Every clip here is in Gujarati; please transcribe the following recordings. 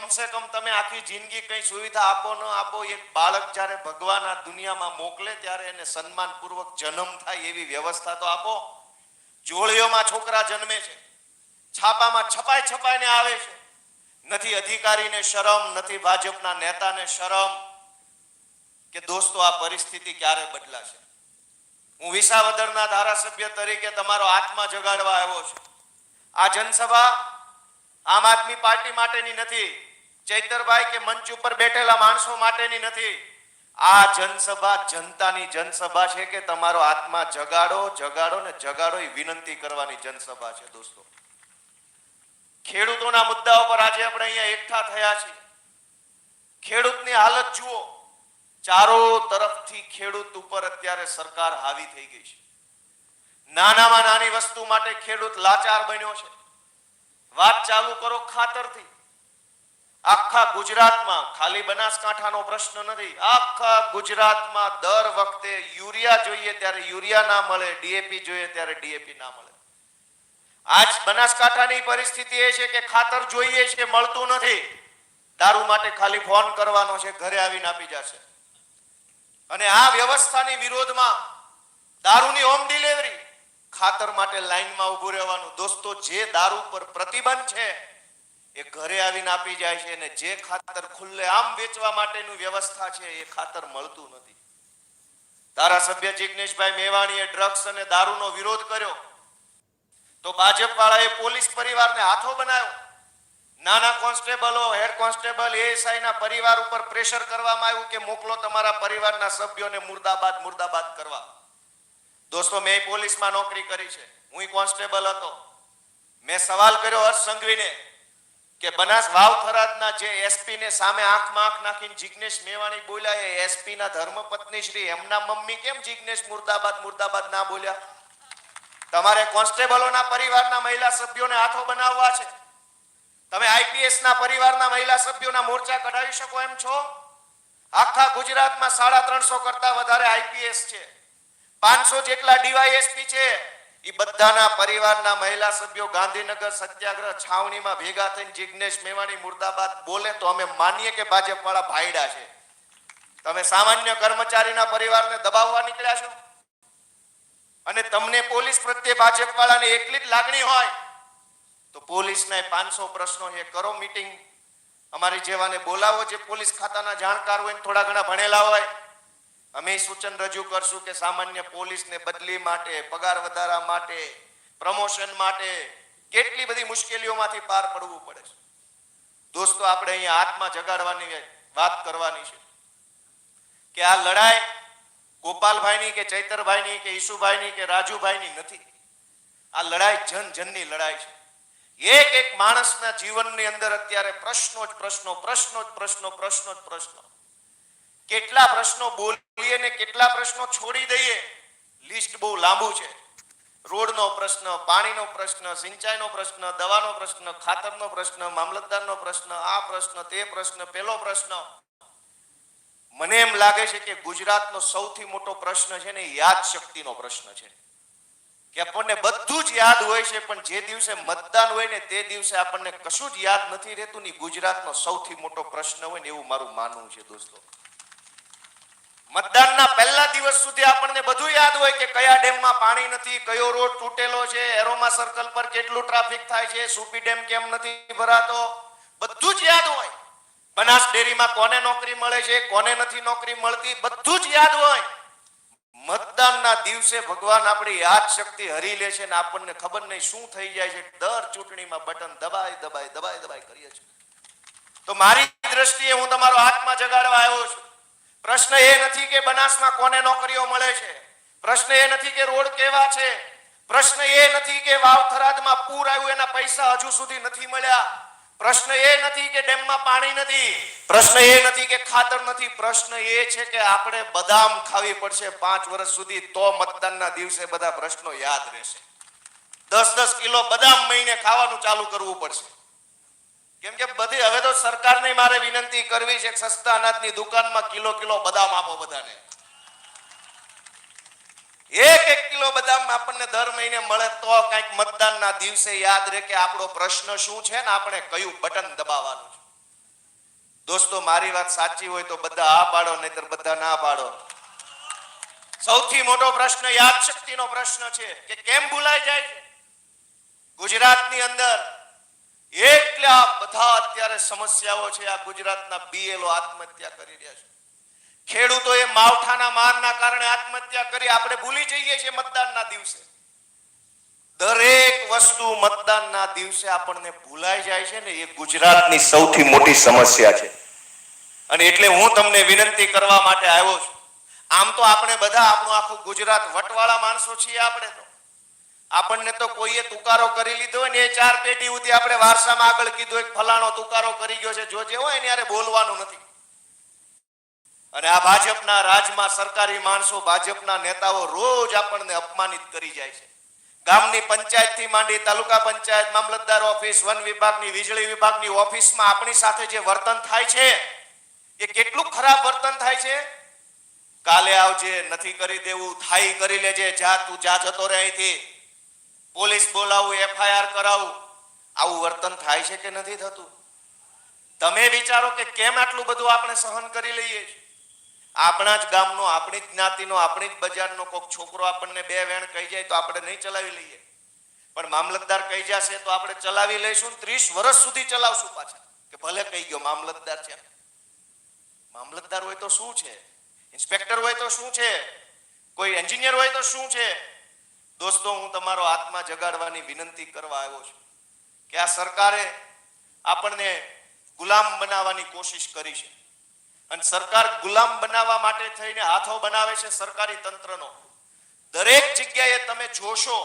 કમસે કમ તમે આખી જિંદગી કઈ સુવિધા આપો, ન આપો, એક બાળક જ્યારે ભગવાન આ દુનિયામાં મોકલે ત્યારે એને સન્માનપૂર્વક જન્મ થાય એવી વ્યવસ્થા તો આપો. જોળીઓમાં છોકરા જન્મે છે, છાપામાં છપાઈ છપાઈને આવે છે. નથી અધિકારીને શરમ, નથી ભાજપના નેતાને શરમ કે દોસ્તો આ પરિસ્થિતિ ક્યારે બદલાશે. હું વિસાવદરના ધારાસભ્ય તરીકે તમારો આત્મા જગાડવા આવ્યો છું. આ જનસભા આમ આદમી પાર્ટી માટેની નથી. ચૈતરભાઈ કે મંચ ઉપર બેઠેલા માણસો માટેની નથી. આ જનસભા જનતાની જનસભા છે કે તમારો આત્મા જગાડો જગાડો ને જગાડો એ વિનંતી કરવાની જનસભા છે દોસ્તો. ખેડૂતોના મુદ્દા ઉપર આજે આપણે અહીંયા એકઠા થયા છીએ. ખેડૂતની હાલત જુઓ. ચારો તરફથી ખેડૂત ઉપર અત્યારે સરકાર હાવી થઈ ગઈ છે. નાનામાં નાની વસ્તુ માટે ખેડૂત લાચાર બન્યો છે. વાત ચાલુ કરો ખાતરથી. આખા ગુજરાતમાં ખાલી બનાસકાંઠાનો પ્રશ્ન નથી. આખા ગુજરાતમાં દર વખતે યુરિયા જોઈએ ત્યારે યુરિયા ના મળે, ડીએપી જોઈએ ત્યારે ડીએપી ના મળે. આજ બનાસકાંઠાની પરિસ્થિતિ એ છે કે ખાતર જોઈએ છે, મળતું નથી. દારૂ માટે ખાલી ફોન કરવાનો છે, ઘરે આવીને આપી જશે. અને આ વ્યવસ્થાની વિરોધમાં દારૂની હોમ ડિલિવરી ખાતર માટે લાઈનમાં ઊભું રહેવાનું. દોસ્તો, જે દારૂ પર પ્રતિબંધ છે એ ઘરે આવીને આપી જાય છે અને જે ખાતર ખુલ્લે આમ વેચવા માટેનું વ્યવસ્થા છે, એ ખાતર મળતું નથી. ધારાસભ્ય જિગ્નેશભાઈ મેવાણીએ ડ્રગ્સ અને દારૂનો વિરોધ કર્યો. તો ભાજપ વાળાએ પોલીસ પરિવારને હાથો બનાવ્યો. નાના કોન્સ્ટેબલો, હેડ કોન્સ્ટેબલ એએસઆઈ ના પરિવાર ઉપર પ્રેશર કરવામાં આવ્યું કે મોકલો તમારા પરિવારના સભ્યોને મુર્દાબાદ મુર્દાબાદ કરવા. દોસ્તો, મેં પોલીસમાં નોકરી કરી છે. હું કોન્સ્ટેબલ હતો. મેં સવાલ કર્યો હર્ષ સંઘવીને. કે બનાસ વાવ થરાદના જે એસપી ને સામે આંખમાં આંખ નાખીને જિગ્નેશ મેવાણી બોલ્યા એ એસપી ના ધર્મપત્ની શ્રી, એમના મમ્મી કેમ જિગ્નેશ મુર્દાબાદ મુર્દાબાદ ના બોલ્યા? તમારે કોન્સ્ટેબલોના પરિવારના મહિલા સભ્યોને હાથો બનાવવા છે? તમે આઈપીએસ ના પરિવારના મહિલા સભ્યોના મોરચા કઢાવી શકો એમ છો? આખા ગુજરાતમાં સાડા ત્રણસો કરતા વધારે આઈપીએસ છે. પાંચસો જેટલા ડીવાયએસપી છે. એ બધાના પરિવારના મહિલા સભ્યો ગાંધીનગર સત્યાગ્રહ છાવણીમાં ભેગા થઈને જિગ્નેશ મેવાણી મુર્દાબાદ બોલે તો અમે માનીએ કે ભાજપ વાળા ભાઈડા છે. તમે સામાન્ય કર્મચારીના પરિવારને દબાવવા નીકળ્યા છો? અને તમને પોલીસ પ્રત્યે ભાજપ વાળાને એટલી જ લાગણી હોય? તો પોલીસના પાંચસો પ્રશ્નો છે. કરો મીટિંગ. અમારી જેવાને બોલાવો. જે પોલીસ ખાતાના જાણકાર હોય થોડા ઘણા ભણેલા હોય. અમે સૂચન રજૂ કરશું કે સામાન્ય પોલીસને બદલી માટે, પગાર વધારા માટે, પ્રમોશન માટે કેટલી બધી મુશ્કેલીઓમાંથી પાર પડવું પડે છે. દોસ્તો, આપણે અહીંયા આત્મા જગાડવાની વાત કરવાની છે કે આ લડાઈ ગોપાલભાઈની કે ચૈતરભાઈની કે ઈસુભાઈની કે રાજુભાઈની નથી. આ લડાઈ જન જનની લડાઈ છે. એક એક માણસના જીવનની અંદર અત્યારે પ્રશ્નો જ પ્રશ્નો પ્રશ્નો જ પ્રશ્નો પ્રશ્નો જ પ્રશ્નો. કેટલા પ્રશ્નો બોલીએ ને કેટલા પ્રશ્નો છોડી દઈએ, લિસ્ટ બહુ લાંબુ છે. રોડનો પ્રશ્ન, પાણીનો પ્રશ્ન, સિંચાઈનો પ્રશ્ન, દવાનો પ્રશ્ન, ખાતરનો પ્રશ્ન, મામલતદારનો પ્રશ્ન, આ પ્રશ્ન, તે પ્રશ્ન, પેલો પ્રશ્ન. મને એમ લાગે છે કે ગુજરાતનો સૌથી મોટો પ્રશ્ન છે ને યાદ શક્તિનો પ્રશ્ન છે. કે આપણને બધું જ યાદ હોય છે, પણ જે દિવસે મતદાન હોય ને તે દિવસે આપણને કશું જ યાદ નથી રહેતું ને ગુજરાતનો સૌથી મોટો પ્રશ્ન હોય ને એવું મારું માનવું છે દોસ્તો. મતદાનના પહેલા દિવસ સુધી આપણને બધું યાદ હોય કે કયા ડેમમાં પાણી નથી, કયો રોડ તૂટેલો છે, એરોમા સર્કલ પર કેટલું ટ્રાફિક થાય છે, સુપી ડેમ કેમ નથી ભરાતો, બધું જ યાદ હોય. બનાસ ડેરીમાં કોને નોકરી મળે છે, કોને નથી નોકરી મળતી, બધું જ યાદ હોય. મતદાનના દિવસે ભગવાન આપણી યાદ શક્તિ હરી લે છે ને આપણને ખબર નહીં શું થઈ જાય છે. દર ચૂંટણીમાં બટન દબાઈ દબાઈ દબાઈ દબાઈ કરીએ છીએ. તો મારી દ્રષ્ટિએ હું તમારો હાથમાં જગાડવા આવ્યો છું. પ્રશ્ન એ નથી કે બનાસમાં કોને નોકરીઓ મળે છે. પ્રશ્ન એ નથી કે રોડ કેવા છે. પ્રશ્ન એ નથી કે વાવ થરાદમાં પૂર આવ્યું, એના પૈસા હજુ સુધી નથી મળ્યા. પ્રશ્ન એ નથી કે ડેમમાં પાણી નથી. પ્રશ્ન એ નથી કે ખાતર નથી. પ્રશ્ન એ છે કે આપણે બદામ ખાવી પડશે પાંચ વર્ષ સુધી, તો મતદાનના દિવસે બધા પ્રશ્નો યાદ રહેશે. દસ દસ કિલો બદામ મહિને ખાવાનું ચાલુ કરવું પડશે. કેમ કે બધી હવે તો સરકારને મારે વિનંતી કરવી છે સસ્તા અનાજની દુકાનમાં કિલો કિલો બદામ આપો બધાને. એક એક કિલો બદામ આપણને દર મહિને મળે તો કંઈક મતદાનના દિવસે યાદ રહે કે આપણો પ્રશ્ન શું છે ને આપણે કયું બટન દબાવવાનું છે. દોસ્તો, મારી વાત સાચી હોય તો બધા આ પાડો, નહીતર બધા ના પાડો. સૌથી મોટો પ્રશ્ન, યાદશક્તિનો પ્રશ્ન છે કે કેમ ભૂલાઈ જાય ગુજરાતની અંદર એટલા બધા અત્યારે સમસ્યાઓ છે, આ ગુજરાતના બીએલઓ આત્મહત્યા કરી રહ્યા છે. ખેડૂતોએ માવઠાના મારના કારણે આત્મહત્યા કરી, આપણે ભૂલી જઈએ છીએ મતદાનના દિવસે. દરેક વસ્તુ મતદાનના દિવસે આપણને ભૂલાઈ જાય છે ને, એ ગુજરાતની સૌથી મોટી સમસ્યા છે. અને એટલે હું તમને વિનંતી કરવા માટે આવ્યો છું. આમ તો આપણે બધા આપણું આખું ગુજરાત વટવાળા માણસો છીએ આપણે તો. આપણને તો કોઈએ તુકારો કરી લીધો હોય ને એ ચાર પેઢી સુધી આપણે વારસામાં આગળ કીધું એક ફલાણો તુકારો કરી ગયો છે. જો હોય ને યારે બોલવાનું નથી. અને આ ભાજપના રાજમાં સરકારી માણસો, ભાજપના નેતાઓ રોજ આપણને અપમાનિત કરી જાય છે. ગામની પંચાયતથી માંડી તાલુકા પંચાયત, મામલતદાર ઓફિસ, વન વિભાગની, વીજળી વિભાગની ઓફિસમાં આપણી સાથે જે વર્તન થાય છે, એ કેટલું ખરાબ વર્તન થાય છે? કાલે આવજે, નથી કરી દેવું થાય કરી લેજે, જા તું, જા જતો રહે અહીંથી. પોલીસ બોલાવું, એફઆઈઆર કરાવું, આવું વર્તન થાય છે કે નથી થતું? તમે વિચારો કે કેમ આટલું બધું આપણે સહન કરી લઈએ આપણા જ ગામનો, આપણી જ જ્ઞાતિનો, આપણી જ બજારનો કોઈક છોકરો આપણને બે વેણ કહી જાય તો આપણે નહીં ચલાવી લઈએ. પણ મામલતદાર કહી જશે તો આપણે ચલાવી લઈશું ત્રીસ વર્ષ સુધી ચલાવશું પાછા. કે ભલે કહી ગયો, મામલતદાર છે. મામલતદાર હોય તો શું છે? ઇન્સ્પેક્ટર હોય તો શું છે? કોઈ એન્જિનિયર હોય તો શું છે? દોસ્તો, હું તમારો આત્મા જગાડવાની વિનંતી કરવા આવ્યો છું કે આ સરકારે આપણને ગુલામ બનાવવાની કોશિશ કરી છે. અને સરકાર ગુલામ બનાવવા માટે થઈને હાથો બનાવે છે સરકારી તંત્રનો. દરેક જગ્યાએ તમે જોશો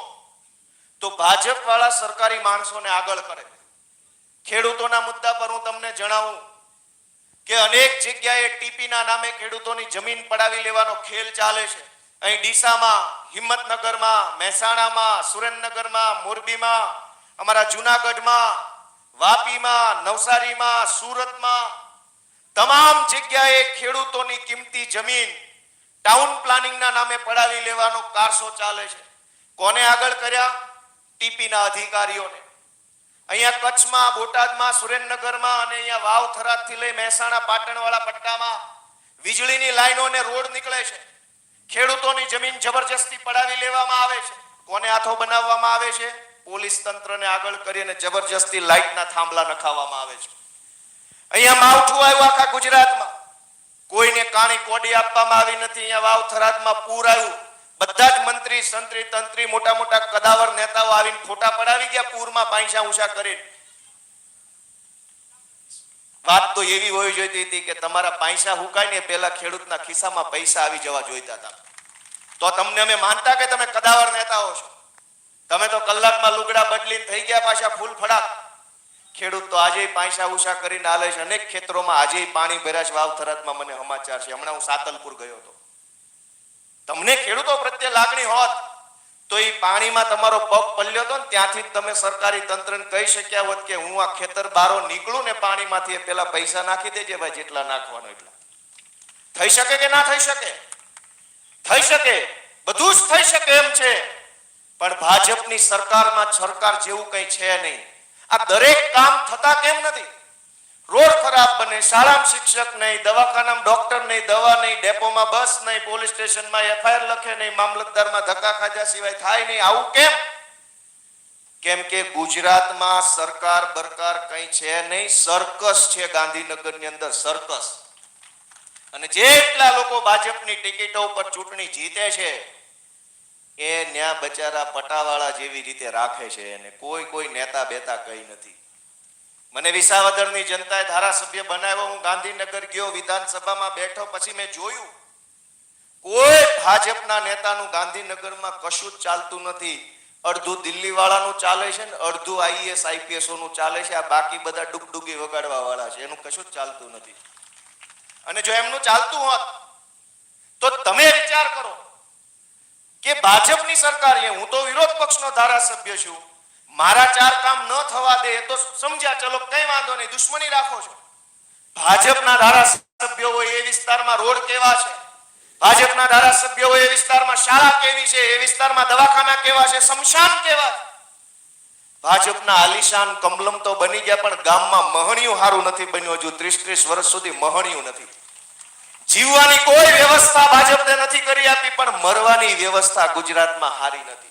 તો ભાજપ વાળા સરકારી માણસોને આગળ કરે. ખેડૂતોના મુદ્દા પર હું તમને જણાવું કે અનેક જગ્યાએ ટીપીના નામે ખેડૂતોની જમીન પડાવી લેવાનો ખેલ ચાલે છે. અહીં ડીસામાં, હિંમતનગરમાં, મહેસાણામાં, સુરેન્દ્રનગરમાં, મોરબીમાં, અમારા જુનાગઢમાં, વાપીમાં, નવસારીમાં, સુરતમાં તમામ જગ્યાએ ખેડૂતોની કિંમતી જમીન ટાઉન પ્લાનિંગના નામે પડાવી લેવાનો કારસો ચાલે છે. કોને આગળ કર્યા? ટીપીના અધિકારીઓને. અહીંયા કચ્છમાં, બોટાદમાં, સુરેન્દ્રનગરમાં અને અહીંયા વાવ થરાદથી લઈ મહેસાણા, પાટણવાળા પટ્ટામાં વીજળીની લાઈનો અને રોડ નીકળે છે. ખેડૂતોની જમીન જબરજસ્તી પડાવી લેવામાં આવે છે. કોને હાથો બનાવવામાં આવે છે? પોલીસ તંત્રને આગળ કરીને જબરજસ્તી લાઇટના થાંભલા નખાવવામાં આવે છે. અહીંયા માવઠું આવ્યું આખા ગુજરાતમાં. કોઈને કાણી કોડી આપવામાં આવી નથી. અહીંયા વાવ થરાદમાં પૂર આવ્યું. બધા જ મંત્રી, સંત્રી, તંત્રી મોટા મોટા કદાવર નેતાઓ આવીને ફોટા પડાવી ગયા પૂરમાં પાંચા ઊંચા કરીને. વાત તો એવી હોવી જોઈતી હતી કે તમારા પૈસા હુકાય ને પેલા ખેડૂતના ખિસ્સામાં પૈસા આવી જવા જોઈતા હતા. તો તમને અમે માનતા કે તમે કદાવર નેતાઓ છો? તમે તો કલાકમાં લુગડા બદલી થઈ ગયા પાછા ફૂલ ફડાક. ખેડૂત તો આજે પૈસા ઉષા કરીને આલે છે. અનેક ખેતરોમાં આજે પાણી ભર્યા છે. વાવ થરાદમાં મને સમાચાર છે. હમણાં હું સાતલપુર ગયો હતો. તમને ખેડૂતો પ્રત્યે લાગણી હોત તો એ પાણીમાં તમારો પગ પલ્યો હતો ને ત્યાંથી તમે સરકારી તંત્રને કહી શક્યા હોત કે હું આ ખેતર બારો નીકળું ને પાણીમાંથી પેલા પૈસા નાખી દેજે ભાઈ, જેટલા નાખવાનો એટલા. થઈ શકે કે ના થઈ શકે? થઈ શકે. બધું જ થઈ શકે એમ છે. પણ ભાજપની સરકારમાં સરકાર જેવું કઈ છે નહીં. આ દરેક કામ થતા કેમ નથી? રોડ ખરાબ બને, શાળામાં શિક્ષક નહીં, દવાખાનામાં ડોક્ટર નહીં, દવા નહીં, ડેપોમાં બસ નહીં, પોલીસ સ્ટેશનમાં એફઆઈઆર લખે નહીં, મામલતદારમાં ધક્કા ખાધા સિવાય થાય નહીં. આવું કેમ? કેમ કે ગુજરાતમાં સરકાર બરકાર કઈ છે નહીં, સર્કસ છે ગાંધીનગરની અંદર, સર્કસ. અને જેટલા લોકો ભાજપની ટિકિટો ઉપર ચૂંટણી જીતે છે, એ ન્યા બચારા પટાવાળા જેવી રીતે રાખે છે અને કોઈ કોઈ નેતા બેતા કઈ નથી. મને વિસાવદરની જનતાએ ધારાસભ્ય બનાવ્યો, હું ગાંધીનગર ગયો, વિધાનસભામાં બેઠો, પછી મેં જોયું, કોઈ ભાજપના નેતાનું ગાંધીનગરમાં કશું જ ચાલતું નથી. અડધું દિલ્હી વાળાનું ચાલે છે ને અડધું આઈએસ આઈપીએસનું ચાલે છે, આ બાકી બધા ડુગડુગી વગાડવા વાળા છે, એનું કશું જ ચાલતું નથી. અને જો એમનું ચાલતું હોત, તો તમે વિચાર કરો કે ભાજપની સરકાર હું તો વિરોધ પક્ષનો ધારાસભ્ય છું મારા ચાર કામ ન થવા દે તો સમજ્યા, ચલો, કઈ વાંધો નહીં, દુશ્મની રાખો છો. ભાજપના ધારાસભ્યો હોય એ વિસ્તારમાં રોડ કેવા છે? ભાજપના ધારાસભ્યો હોય એ વિસ્તારમાં શાળા કેવી છે? એ વિસ્તારમાં દવાખાના કેવા છે? શમશાન કેવા છે? ભાજપના આલિશાન કમલમ તો બની ગયા, પણ ગામમાં મહણિયું સારું નથી બન્યું. હજુ ત્રીસ ત્રીસ વર્ષ સુધી મહણિયું નથી. જીવવાની કોઈ વ્યવસ્થા ભાજપને નથી કરી આપી, પણ મરવાની વ્યવસ્થા ગુજરાતમાં હારી નથી.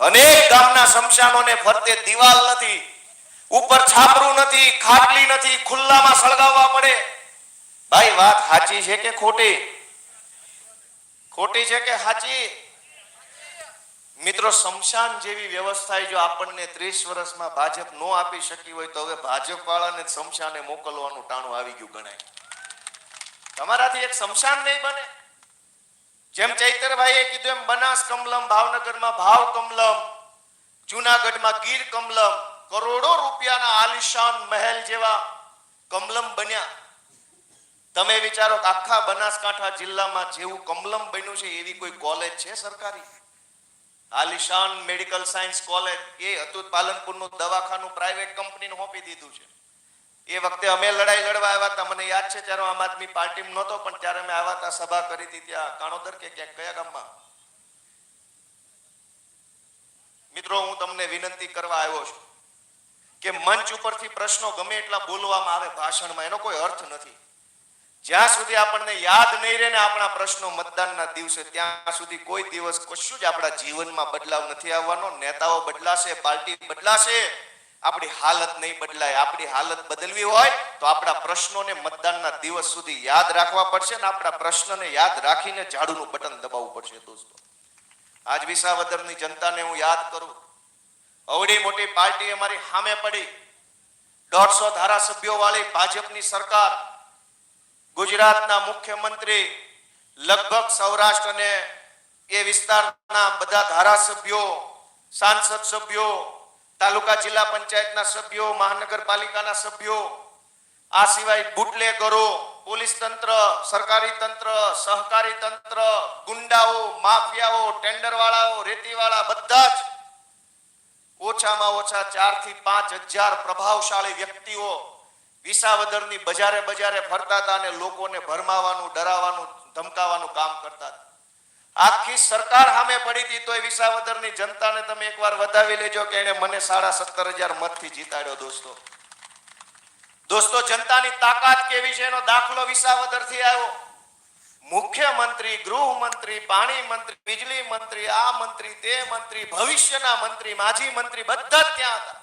અનેક ગામના શમશાનોને ફરતે દિવાલ નથી, ઉપર છાપરું નથી, ખાટલી નથી, ખુલ્લામાં સળગાવવા પડે. ભાઈ, વાત સાચી છે કે ખોટી? ખોટી છે કે સાચી? મિત્રો, શમશાન જેવી વ્યવસ્થા જો આપણને ત્રીસ વર્ષમાં ભાજપ નો આપી શકી હોય, તો હવે ભાજપ વાળાને શમશાને મોકલવાનું ટાણું આવી ગયું ગણાય. તમારાથી એક શમશાન નહીં બને. જેમ ચૈતરભાઈએ કીધું એમ બનાસ કમલમ, ભાવનગરમાં ભાવ કમલમ, જુનાગઢમાં ગીર કમલમ, કરોડો રૂપિયાના આલિશાન મહેલ જેવા કમલમ બન્યા. તમે વિચારો કે આખા બનાસકાંઠા જિલ્લામાં જેવું કમલમ બન્યું છે, એવી કોઈ કોલેજ છે સરકારી? આલિશાન મેડિકલ સાયન્સ કોલેજ, એ હતું પાલનપુરનું દવાખાનું પ્રાઇવેટ કંપનીને સોંપી દીધું છે. એ વખતે અમે લડાઈ લડવા આવ્યા હતા. મને યાદ છે ત્યારે આમ આદમી પાર્ટીમાં નહોતો, પણ ત્યારે અમે આવ્યા હતા, સભા કરી હતી ત્યાં, કાણોદર કે ક્યાંક, કયા ગામમાં? મિત્રો, હું તમને વિનંતી કરવા આવ્યો છું કે મંચ ઉપરથી પ્રશ્નો ગમે એટલા બોલવામાં આવે, ભાષણમાં એનો કોઈ અર્થ નથી. જ્યાં સુધી આપણને યાદ નહીં રહે ને આપણા પ્રશ્નો મતદાનના દિવસે, ત્યાં સુધી કોઈ દિવસ કશું જ આપણા જીવનમાં બદલાવ નથી આવવાનો. નેતાઓ બદલાશે, પાર્ટી બદલાશે. આપણી હાલત નહીં બદલાય, આપણી હાલત બદલવી હોય તો આપણા પ્રશ્નોને મતદાનના દિવસ સુધી યાદ રાખવા પડશે અને આપણા પ્રશ્નને યાદ રાખીને ઝાડુનું બટન દબાવવું પડશે દોસ્તો. આજ વિસાવદરની જનતાને હું યાદ કરું. અવડી મોટી પાર્ટી અમારી સામે પડી. દોઢસો ધારાસભ્યો વાળી ભાજપની સરકાર, ગુજરાતના મુખ્યમંત્રી, લગભગ સૌરાષ્ટ્ર અને એ વિસ્તારના બધા ધારાસભ્યો, સાંસદ સભ્યો તાલુકા જિલ્લા પંચાયતના સભ્યો, મહાનગરપાલિકાના સભ્યો, આ સિવાય બુટલેગરો, પોલીસ તંત્ર, સરકારી તંત્ર, સહકારી તંત્ર, ગુંડાઓ, માફિયાઓ, ટેન્ડરવાળાઓ, રેતીવાળા રેતી વાળા બધા જ ઓછામાં ઓછા ચારથી પાંચ હજાર પ્રભાવશાળી વ્યક્તિઓ વિસાવદરની બજારે બજારે ફરતા હતા અને લોકોને ભરમાવાનું ડરાવવાનું ધમકાવાનું કામ કરતા હતા. આખી સરકાર સામે પડી હતી તો તોય વિસાવદરની જનતાને તમે એકવાર વધાવી લેજો કે એને મને સાડા સત્તર હજાર મતથી જીતાડ્યો, દોસ્તો. દોસ્તો, જનતાની તાકાત કેવી છે? એનો દાખલો વિસાવદરથી આવ્યો. મુખ્યમંત્રી, ગૃહમંત્રી, પાણી મંત્રી, વીજળી મંત્રી, આ મંત્રી, તે મંત્રી, ભવિષ્યના મંત્રી, માજી મંત્રી, બધા ત્યાં હતા.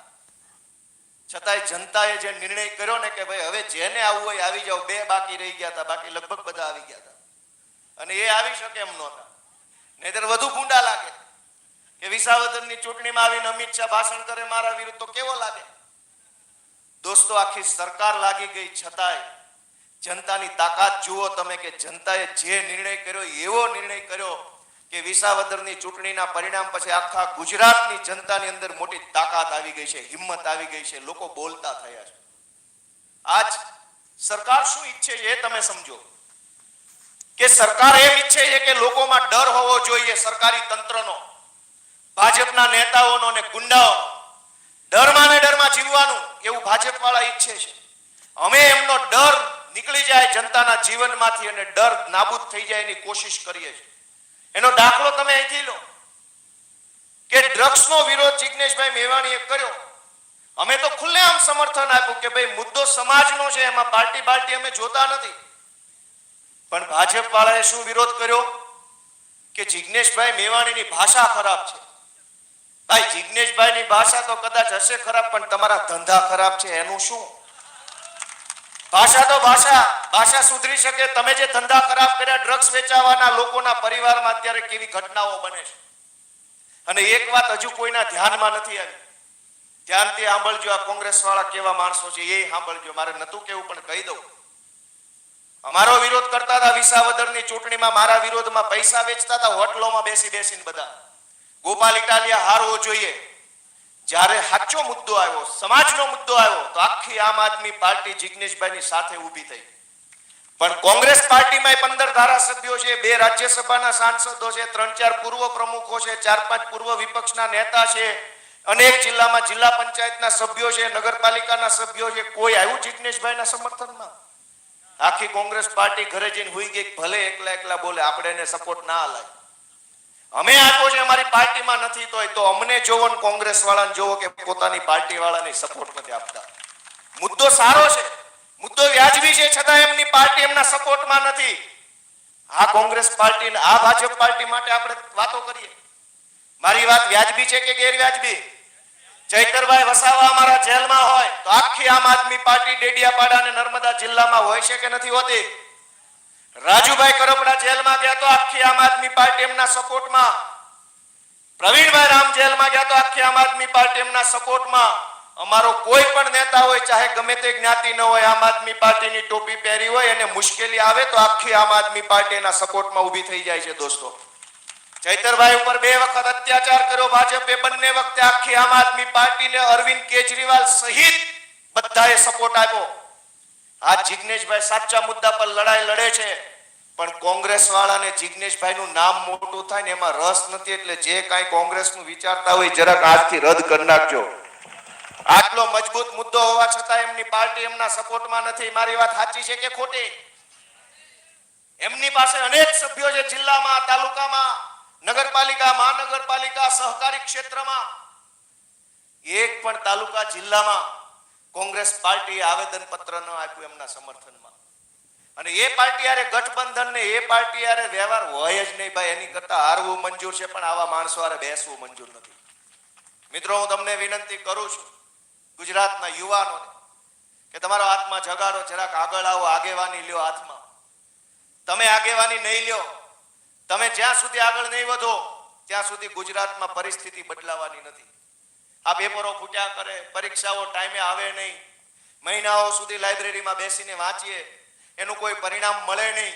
છતાંય જનતાએ જે નિર્ણય કર્યો ને કે ભાઈ હવે જેને આવવું હોય આવી જાઓ, બે બાકી રહી ગયા હતા, બાકી લગભગ બધા આવી ગયા હતા. અને એ આવી શકે એમ નહોતા. નહીતર વધુ ગુંડા લાગે. કે વિસાવદરની ચૂંટણીમાં આવીને અમિત શાહ ભાષણ કરે મારા વિરુદ્ધ તો કેવો લાગે? દોસ્તો, આખી સરકાર લાગી ગઈ છતાંય જનતાની તાકાત જુઓ તમે કે જનતાએ જે નિર્ણય કર્યો, એવો નિર્ણય કર્યો કે વિસાવદરની ચૂંટણીના પરિણામ પછી આખા ગુજરાતની જનતાની અંદર મોટી તાકાત આવી ગઈ છે, હિંમત આવી ગઈ છે, લોકો બોલતા થયા છે. આજ સરકાર શું ઈચ્છે છે એ તમે સમજો. કે સરકાર એમ ઈચ્છે છે કે લોકોમાં ડર હોવો જોઈએ સરકારી તંત્રનો, ભાજપના નેતાઓનો ને ગુંડાઓ ડરમાં ને ડરમાં જીવવાનું એવું ભાજપ વાળા ઈચ્છે છે. અમે એમનો ડર નીકળી જાય જનતાના જીવનમાંથી અને ડર નાબૂદ થઈ જાય એની કોશિશ કરીએ છીએ. એનો દાખલો તમે અહીંથી લો. કે ડ્રગ્સનો વિરોધ જિજ્ઞેશભાઈ મેવાણીએ કર્યો. અમે તો ખુલ્લેઆમ સમર્થન આપ્યું કે ભાઈ મુદ્દો સમાજનો છે, એમાં પાર્ટી પાર્ટી અમે જોતા નથી. પણ ભાજપ વાળાએ શું વિરોધ કર્યો? કે જિગ્નેશભાઈ મેવાણીની ભાષા ખરાબ છે. ભાઈ, જિગ્નેશભાઈની ભાષા તો કદાચ હશે ખરાબ, પણ તમારા ધંધા ખરાબ છે, એનું શું? ભાષા તો ભાષા ભાષા સુધરી શકે, તમે જે ધંધા ખરાબ કર્યા ડ્રગ્સ વેચાવાના લોકોના પરિવારમાં અત્યારે કેવી ઘટનાઓ બને છે. અને એક વાત હજુ કોઈના ધ્યાનમાં નથી આવી. ધ્યાનથી સાંભળજો, આ કોંગ્રેસ વાળા કેવા માણસો છે, એ સાંભળજો, મારે નતું કેવું પણ કહી દઉં. અમારો વિરોધ કરતા હતા વિસાવદરની ચૂંટણીમાં મારા વિરોધમાં પૈસા વેચતા હતા, હોટલોમાં બેસી બેસીને બધા. ગોપાલ ઇટાલિયા હારવો જોઈએ. જ્યારે સાચો મુદ્દો આવ્યો, સમાજનો મુદ્દો આવ્યો, તો આખી આમ આદમી પાર્ટી જિગ્નેશભાઈની સાથે ઊભી થઈ. પણ કોંગ્રેસ પાર્ટીમાં પંદર ધારાસભ્યો છે, બે રાજ્યસભાના સાંસદો છે, ત્રણ ચાર પૂર્વ પ્રમુખો છે, ચાર પાંચ પૂર્વ વિપક્ષના નેતા છે, અનેક જિલ્લામાં જિલ્લા પંચાયતના સભ્યો છે, નગરપાલિકાના સભ્યો છે. કોઈ આવ્યું જિગ્નેશભાઈના સમર્થનમાં? આખી કોંગ્રેસ પાર્ટી ઘરે જઈને હુઈ ગઈ ભલે એકલા એકલા બોલે, આપણે એને સપોર્ટ ના હલાય અમે આપ્યો છે અમારી પાર્ટીમાં નથી તોય, તો અમને જોવો ને કોંગ્રેસ વાળાને જોવો કે પોતાની પાર્ટી વાળાને સપોર્ટ નથી આપતા. મુદ્દો સારો છે. મુદ્દો વ્યાજબી છે, છતાં એમની પાર્ટી એમના સપોર્ટમાં નથી. આ કોંગ્રેસ પાર્ટી આ ભાજપ પાર્ટી માટે આપણે વાતો કરીએ. મારી વાત વ્યાજબી છે કે ગેરવ્યાજબી? ચૈતરભાઈ વસાવા અમારા જેલમાં હોય, તો આખી આમ આદમી પાર્ટી ડેડિયાપાડા અને નર્મદા જિલ્લામાં હોય છે કે નથી હોતી? રાજુભાઈ કરપડા જેલમાં ગયા તો આખી આમ આદમી પાર્ટી એમના સપોર્ટમાં. પ્રવીણભાઈ રામ જેલમાં ગયા તો આખી આમ આદમી પાર્ટી એમના સપોર્ટમાં. અમારો કોઈ પણ નેતા હોય, ચાહે ગમે તે જ્ઞાતિ ન હોય, આમ આદમી પાર્ટીની ટોપી પહેરી હોય અને મુશ્કેલી આવે તો આખી આમ આદમી પાર્ટી એના સપોર્ટમાં ઊભી થઈ જાય છે, દોસ્તો. ચૈતરભાઈ ઉપર બે વખત અત્યાચાર કર્યો. ભાજપે બંને વખતે આખી આમ આદમી પાર્ટીને અરવિંદ કેજરીવાલ સહિત બધાએ સપોર્ટ આપ્યો. આ જિગ્નેશભાઈ સાચા મુદ્દા પર લડાઈ લડે છે, પણ કોંગ્રેસ વાળાને જિગ્નેશભાઈ નું નામ મોટું થાય ને એમાં રસ નથી, એટલે જે કાંઈ કોંગ્રેસનું વિચારતા હોય જરાક આજથી રદ કરી નાખજો. આટલો મજબૂત મુદ્દો હોવા છતાં એમની પાર્ટી એમના સપોર્ટમાં નથી. મારી વાત સાચી છે કે ખોટી? એમની પાસે અનેક સભ્યો છે જિલ્લામાં, તાલુકામાં. નગરપાલિકા, મહાનગરપાલિકા, સહકારી ક્ષેત્રમાં, એક પણ તાલુકા જિલ્લામાં કોંગ્રેસ પાર્ટીએ આવેદન પત્ર ન આપ્યું એમના સમર્થનમાં. અને એ પાર્ટી યારે ગઠબંધન ને એ પાર્ટી યારે વ્યવહાર હોય જ નહીં ભાઈ, એની કરતા હારવું મંજૂર છે, પણ આવા માણસો હારે બેસવું મંજૂર નથી. મિત્રો, હું તમને વિનંતી કરું છું, ગુજરાતના યુવાનોને, કે તમારો હાથમાં જગાડો, જરાક આગળ આવો, આગેવાની લ્યો હાથમાં. તમે આગેવાની નહીં લ્યો. તમે જ્યાં સુધી આગળ નહીં વધો, ત્યાં સુધી ગુજરાતમાં પરિસ્થિતિ બદલાવાની નથી. આ પેપરો ફૂટ્યા કરે, પરીક્ષાઓ ટાઈમે આવે નહીં. મહિનાઓ સુધી લાઇબ્રેરીમાં બેસીને વાંચીએ, એનું કોઈ પરિણામ મળે નહીં.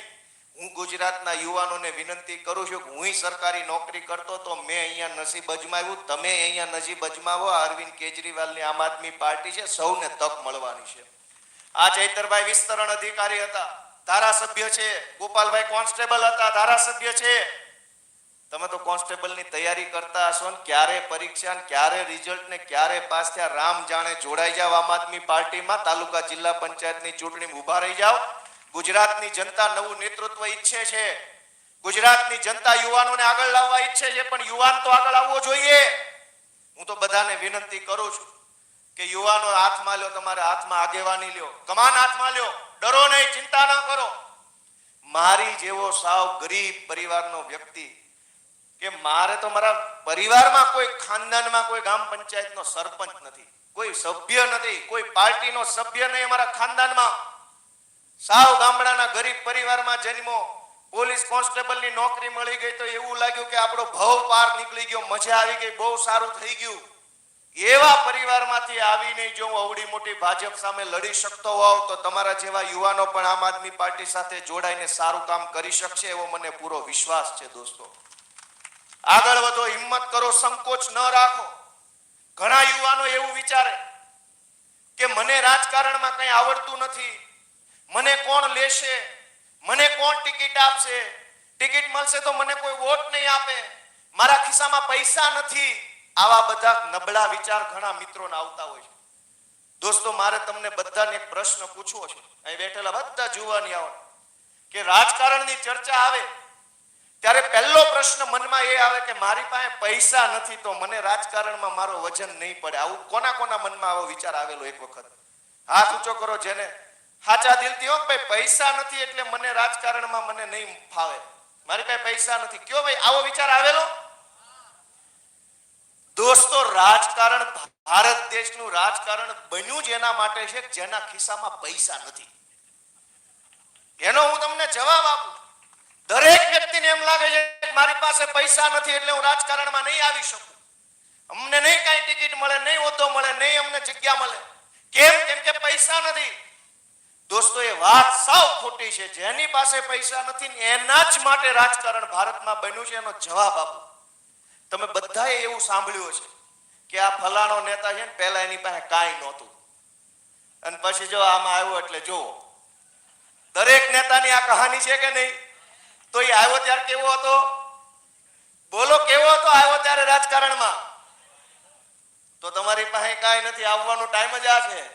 હું ગુજરાતના યુવાનોને વિનંતી કરું છું કે હું સરકારી નોકરી કરતો તો મેં અહીંયા નસીબ અજમાવ્યું, તમે અહીંયા નસીબ અજમાવો. અરવિંદ કેજરીવાલની આમ આદમી પાર્ટી છે, સૌને તક મળવાની છે. આ ચૈતરભાઈ વિસ્તરણ અધિકારી હતા. ધારાસભ્ય છે. ગોપાલભાઈ કોન્સ્ટેબલ હતા, ધારાસભ્ય છે. તમે તો કોન્સ્ટેબલની તૈયારી કરતા હશો ને, ક્યારે પરીક્ષા ક્યારે રિઝલ્ટ ને ક્યારે પાસ થયા, રામ જાણે જોડાઈ જાવ આમ આદમી પાર્ટીમાં, તાલુકા જિલ્લા પંચાયતની ચૂંટણી ઊભા રહી જાવ. ગુજરાતની જનતા નવું નેતૃત્વ ઈચ્છે છે. ગુજરાતની જનતા યુવાનોને આગળ લાવવા ઈચ્છે છે, પણ યુવાન તો આગળ આવવો જોઈએ. હું તો બધાને વિનંતી કરું છું કે યુવાનો હાથમાં લ્યો, તમારે હાથમાં આગેવાની લ્યો, કમાન હાથમાં લ્યો. ડરો નહીં, ચિંતા ન કરો. મારી જેવો સાવ ગરીબ પરિવારનો વ્યક્તિ કે મારે તો મારા પરિવારમાં કોઈ ખાનદાનમાં કોઈ ગામ પંચાયતનો સરપંચ નથી, કોઈ સભ્ય નથી, કોઈ પાર્ટીનો સભ્ય નહીં અમારા ખાનદાનમાં. સાવ ગામડાના ગરીબ પરિવારમાં જન્મો, પોલીસ કોન્સ્ટેબલની નોકરી મળી ગઈ તો એવું લાગ્યું કે આપણો ભવ પાર નીકળી ગયો, મજા આવી ગઈ, બહુ સારું થઈ ગયું. એવા પરિવારમાંથી આવીને જો હું અવડી મોટી ભાજપ સામે લડી શકતો હોઉં, તો તમારા જેવા યુવાનો પણ આમ આદમી પાર્ટી સાથે જોડાઈને સારું કામ કરી શકશે એવો મને પૂરો વિશ્વાસ છે દોસ્તો. આગળ વધો, હિંમત કરો, સંકોચ ન રાખો. ઘણા યુવાનો એવું વિચારે કે મને રાજકારણમાં કંઈ આવડતું નથી, મને કોણ લેશે, મને કોણ ટિકિટ આપશે? ટિકિટ મળશે તો મને કોઈ વોટ નહીં આપે, મારા ખિસ્સામાં પૈસા નથી. આવા બધા નબળા વિચાર ઘણા મિત્રોને આવતા હોય છે. દોસ્તો, મારે તમને બધાને એક પ્રશ્ન પૂછવો છે. અહીં બેઠેલા બધા જુવાની આવો. કે રાજકારણની ચર્ચા આવે, ત્યારે પહેલો પ્રશ્ન મનમાં એ આવે કે મારી પાસે પૈસા નથી તો મને રાજકારણમાં મારો વજન નહીં પડે. આવું કોના કોના મનમાં આવો વિચાર આવેલો એક વખત? હાથ ઊંચો કરો જેને. સાચા દિલથી હો, ભાઈ, પૈસા નથી એટલે મને રાજકારણમાં મને નહીં ફાવે. મારી પાસે પૈસા નથી. કયો ભાઈ, આવો વિચાર આવેલો? દોસ્તો, રાજકારણ ભારત દેશનું રાજકારણ બન્યું જ એના માટે છે જેના ખિસ્સામાં પૈસા નથી. એનો હું તમને જવાબ આપું. દરેક વ્યક્તિને એમ લાગે છે મારી પાસે પૈસા નથી એટલે હું રાજકારણમાં નહીં આવી શકું. અમને નહીં કાંઈ ટિકિટ મળે, નહીં હોદ્દો મળે, નહીં અમને જગ્યા મળે. કેમ? કેમ કે પૈસા નથી. દોસ્તો, એ વાત સાવ ખોટી છે. જેની પાસે પૈસા નથી એના જ માટે રાજકારણ ભારતમાં બન્યું છે એનો જવાબ આપો. તમે બધાએ એવું સાંભળ્યું છે કે આ ફલાણો નેતા છે ને, પહેલા એની પાસે કાંઈ નહોતું. અને પછી જો આમાં આવ્યો એટલે જુઓ. દરેક નેતાની આ કહાની છે કે નહીં? તો એ આવ્યો ત્યારે કેવો હતો? બોલો, કેવો હતો? આવ્યો ત્યારે રાજકારણમાં. તો તમારી પાસે કાંઈ નથી, આવવાનો ટાઈમ જ આ છે.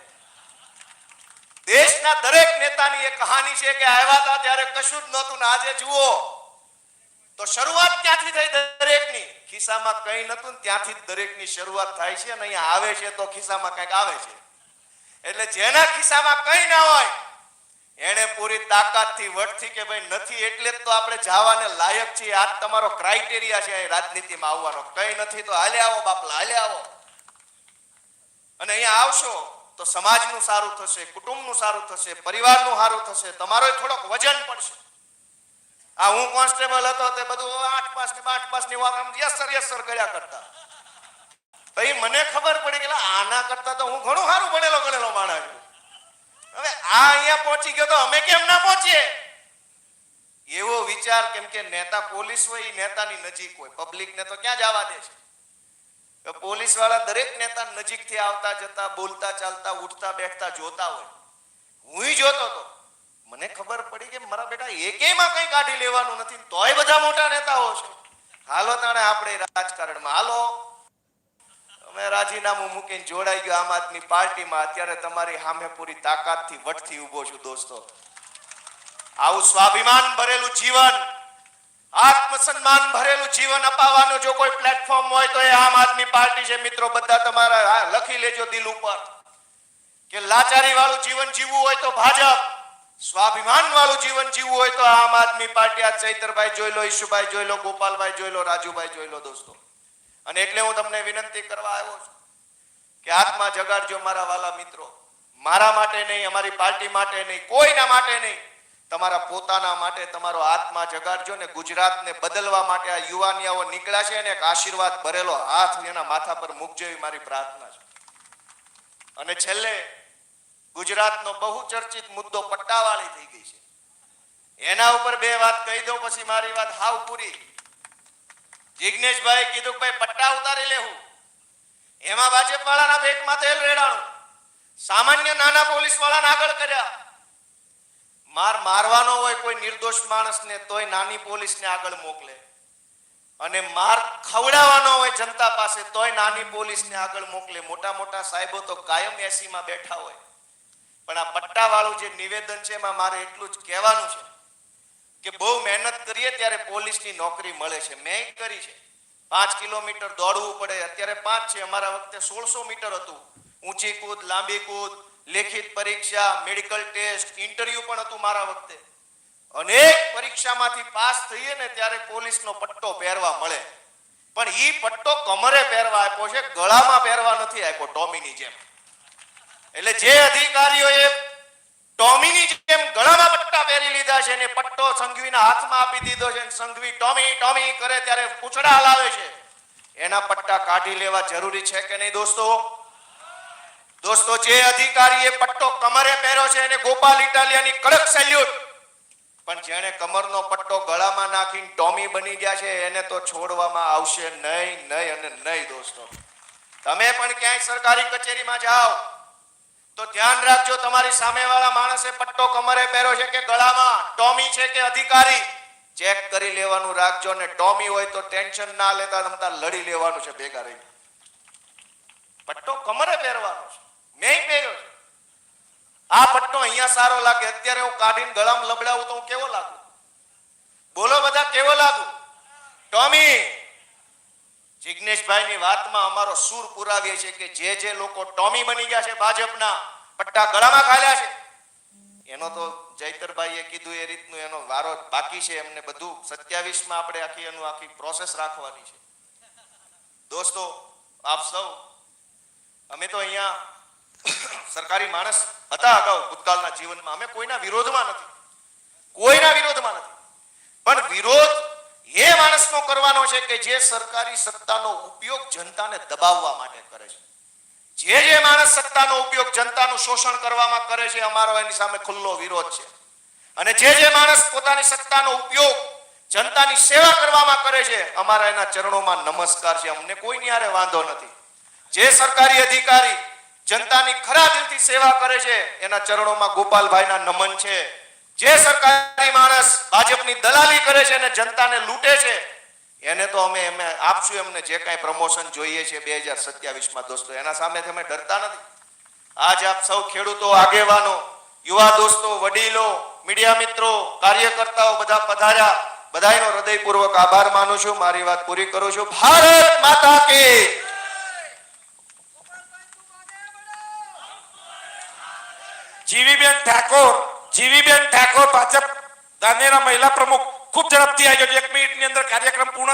દેશના દરેક નેતાની એ કહાની છે કે આવ્યા હતા ત્યારે કશું જ નહોતું. ને આજે જુઓ. તો શરૂઆત ક્યાંથી થઈ દરેકની? ખિસ્સામાં કંઈ નતું ત્યાંથી દરેકની શરૂઆત થાય છે અને અહીંયા આવે છે તો ખિસ્સામાં કંઈક આવે છે. એટલે જેના ખિસ્સામાં કંઈ ના હોય એને પૂરી તાકાતથી વટથી કે ભાઈ નથી એટલે જ તો આપણે જવાને લાયક છીએ. આ તમારો ક્રાઇટેરિયા છે અહીં રાજનીતિમાં આવવાનો. કંઈ નથી તો હાલે આવો બાપલા, હાલે આવો. અને અહીંયા આવશો તો સમાજનું સારું થશે, કુટુંબનું સારું થશે, પરિવારનું સારું થશે તમારો થોડોક વજન પડશે. આ હું કોન્સ્ટેબલ હતો તે બધું આઠ પાસ ને આઠ પાસની વાત આમ યસર યસર કર્યા કરતા. પછી મને ખબર પડી કે આના કરતા તો હું ઘણું સારું ભણેલો ગણેલો માણસ હવે આ અહીંયા પહોંચી ગયો તો અમે કેમ ના પહોંચીએ? એવો વિચાર કેમ કે નેતા પોલીસ હોય એ નેતાની નજીક હોય. પબ્લિક ને તો ક્યાં જવા દે છે? પોલીસવાળા દરેક નેતા નજીકથી આવતા જતા, બોલતા ચાલતા, ઉઠતા, બેઠતા જોતા હોય. હું જોતો હતો મને ખબર પડી કે મારા બેટા એકેયમાં કંઈ કાઢી લેવાનું નથી તોય બધા મોટા નેતાઓ છે. હાલો તાણે આપણે રાજકારણમાં. હાલો. અમે રાજીનામું મૂકીને જોડાઈ ગયો આમ આદમી પાર્ટીમાં. અત્યારે તમારી સામે પૂરી તાકાતથી વટથી ઊભો છું દોસ્તો. આવું સ્વાભિમાન ભરેલું જીવન, આત્મસન્માન ભરેલું જીવન અપાવવાનું જો કોઈ પ્લેટફોર્મ હોય તો એ આમ આદમી પાર્ટી છે. મિત્રો, બધા તમારા લખી લેજો દિલ ઉપર. કે લાચારી વાળું જીવન જીવવું હોય તો ભાજપ. સ્વાભિમાન વાળું જીવન જીવવું હોય તો આમ આદમી પાર્ટી આ ચૈતરભાઈ જોઈ લો, ઈશુભાઈ જોઈ લો, ગોપાલભાઈ જોઈ લો, રાજુભાઈ જોઈ લો દોસ્તો. અને એટલે હું તમને વિનંતી કરવા આવ્યો છું કે આત્મા જગાડજો મારા વાલા મિત્રો. મારા માટે નહીં, અમારી પાર્ટી માટે નહીં, કોઈના માટે નહીં. તમારા પોતાના માટે તમારો આત્મા જગાડજો ને ગુજરાતને બદલવા માટે આ યુવાનિયાઓ નીકળ્યા છે અને એક આશીર્વાદ ભરેલો હાથ એના માથા પર મૂકજો એવી મારી પ્રાર્થના છે. અને છેલ્લે ગુજરાતનો બહુ ચર્ચિત મુદ્દો પટ્ટાવાળી થઈ ગઈ છે. એના ઉપર બે વાત કહી દઉં, પછી મારી વાત હાવ પૂરી. જિગ્નેશભાઈ કીધું ભાઈ, પટ્ટા ઉતારી લેવું. એમાં ભાજપ વાળાના પેટમાં તેલ રેડાણું સામાન્ય નાના પોલીસ વાળાને આગળ કર્યા. માર મારવાનો હોય કોઈ નિર્દોષ માણસને, તોય નાની પોલીસને આગળ મોકલે. અને માર ખવડાવવાનો હોય જનતા પાસે, તોય નાની પોલીસને આગળ મોકલે. મોટા મોટા સાહેબો તો કાયમ એસીમાં બેઠા હોય. પણ આ પટ્ટા વાળું જે નિવેદન છે એમાં મારે એટલું જ કહેવાનું છે કે બહુ મહેનત કરીએ ત્યારે પોલીસની નોકરી મળે છે. મેં કરી છે. પાંચ કિલોમીટર દોડવું પડે. અત્યારે પાંચ છે. અમારા વખતે સોળસો મીટર હતું. ઊંચી કૂદ, લાંબી કૂદ, લેખિત પરીક્ષા, મેડિકલ ટેસ્ટ, ઇન્ટરવ્યુ પણ હતું મારા વખતે. અનેક પરીક્ષામાંથી પાસ થઈએ ને ત્યારે પોલીસનો પટ્ટો પહેરવા મળે. પણ ઈ પટ્ટો કમરે પહેરવા આપ્યો છે. ગળામાં પહેરવા નથી આપ્યો, ટોમીની જેમ. એટલે જે અધિકારીઓએ ટોમીની જેમ ગળામાં પટ્ટા પહેરી લીધા છે ને પટ્ટો સંઘવીના હાથમાં આપી દીધો છે સંઘવી ટોમી ટોમી કરે ત્યારે પૂછડા હલાવે છે. એના પટ્ટા કાઢી લેવા જરૂરી છે કે નહીં દોસ્તો? દોસ્તો, જે અધિકારીએ પટ્ટો કમરે પહેર્યો છે એને ગોપાલ ઇટાલિયાની કડક સેલ્યુટ. પણ જેણે કમરનો પટ્ટો ગળામાં નાખીને ટોમી બની ગયા છે, એને તો છોડવામાં આવશે નહીં નહીં અને નહીં દોસ્તો. તમે પણ ક્યાંય સરકારી કચેરીમાં જાઓ. તો ધ્યાન રાખજો, તમારી સામેવાળા માણસે પટ્ટો કમરે પહેર્યો છે કે ગળામાં? ટોમી છે કે અધિકારી? ચેક કરી લેવાનું રાખજો ને ટોમી હોય તો ટેન્શન ના લેતા તમતા લડી લેવાનું છે ભેગા રહી પટ્ટો કમરે પહેરવાનો છે, મેં પહેર્યો આ પટ્ટો અહીંયા સારો લાગે, અત્યારે હું કાઢીને ગળામાં લબડાવું તો હું કેવો લાગુ? બોલો બધા, કેવો લાગુ? ટોમી જિગ્નેશભાઈની વાતમાં અમારો સૂર પુરાવીએ છીએ કે જે જે લોકો ટોમી બની ગયા છે ભાજપના, પટ્ટા ગળામાં ખાલ્યા છે. એનો તો જયતરભાઈએ કીધું એ રીતનું, એનો વારો બાકી છે એમને બધું. સત્યાવીસમાં આપણે આખી એનું આખી પ્રોસેસ રાખવાની છે. દોસ્તો, આપ સૌ, અમે તો અહીંયા સરકારી માણસ હતા અગાઉ ભૂતકાળના જીવનમાં. અમે કોઈના વિરોધમાં નથી. કોઈના વિરોધમાં નથી. પણ વિરોધ એ માણસનો કરવાનો છે કે જે સરકારી સત્તાનો ઉપયોગ જનતાને દબાવવા માટે કરે છે. જે જે માણસ સત્તાનો ઉપયોગ જનતાનું શોષણ કરવામાં કરે છે, અમારો એની સામે ખુલ્લો વિરોધ છે. અને જે જે માણસ પોતાની સત્તાનો ઉપયોગ જનતાની સેવા કરવામાં કરે છે, અમારા એના ચરણોમાં નમસ્કાર છે. અમને કોઈની આરે વાંધો નથી. જે સરકારી અધિકારી જનતાની ખરા દિલથી સેવા કરે છે, એના ચરણોમાં ગોપાલભાઈના નમન છે. જે સરકારી માણસ ભાજપની દલાલી કરે છે અને જનતાને લૂંટે છે, એને તો અમે એમ આપશું એમને જે કાંઈ પ્રમોશન જોઈએ છે બે હજાર સત્યાવીસમાં દોસ્તો, એના સામે અમે ડરતા નથી. આજ આપ સૌ ખેડૂતો, આગેવાનો, યુવા દોસ્તો, વડીલો, મીડિયા મિત્રો, કાર્યકર્તાઓ બધા પધાર્યા. બધાનો હૃદયપૂર્વક આભાર માનું છું. મારી વાત પૂરી કરું છું. ભારત માતા કે જીવીબેન ઠાકોર જીવીબેન ઠાકોર, ભાજપ ધાનેરા મહિલા પ્રમુખ. ખૂબ ઝડપથી આવી ગયો એક મિનિટની અંદર કાર્યક્રમ પૂર્ણ